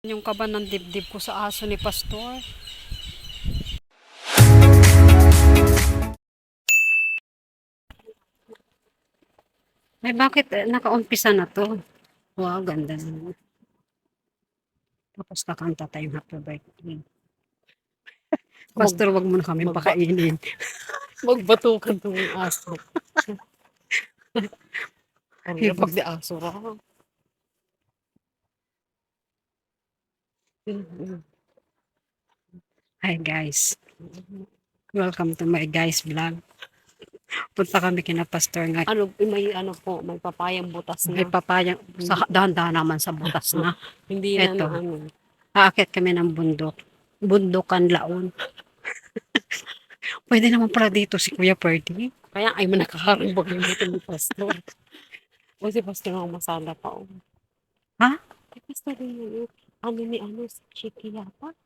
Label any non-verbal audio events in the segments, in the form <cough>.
Yung kaba ng dibdib ko sa aso ni Pastor. Ay, bakit eh, nakaumpisa na to? Wow, ganda naman. Tapos kakanta tayong happy birthday. <laughs> Pastor, wag mo na kami Magba- pakainin. <laughs> Magbatukan tong aso. <laughs> Ang Yung pag di aso ra. Hi guys. Welcome to my guys vlog. Punta kami kina Pastor nga. Ano, may ano po, may papayang butas May na. papayang, sa, dahan-dahan naman sa butas na. <laughs> Hindi na Eto. ano. Aakit kami ng bundok. Bundukan laon. <laughs> Pwede naman pala dito si Kuya Perdy. Kaya ay manakaharang ba yung buto ni Pastor. <laughs> O si Pastor ang masala pa. Oh. Ha? Ay, Pastor yun. Ano ni ano, si Chiki yata.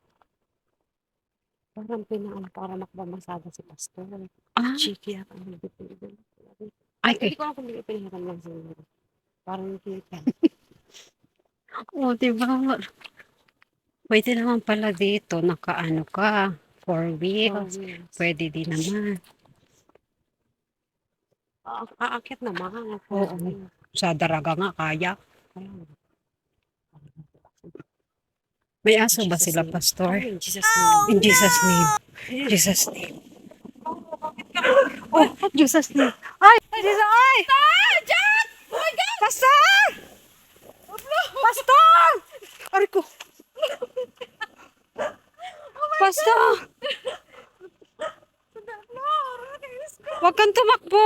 Parang pinaan para makbamasada si Pastor. Ah, Chiki yata. Dito yun? ay, Hindi ko alam kung hindi pinahiram lang siguro. Parang kita. <laughs> oh, diba? Pwede naman pala dito, nakaano ka, four wheels. Pwede din naman. Ah, Aakit naman. Oo. Sa daraga nga, kaya. May aso ba sila, name. Pastor? In Jesus name. In Jesus name. Jesus name. Oh, Jesus name. Ay, Jesus, ay! Oh my God! Pastor! Pastor! Ari ko. Pastor! Huwag kang tumakbo.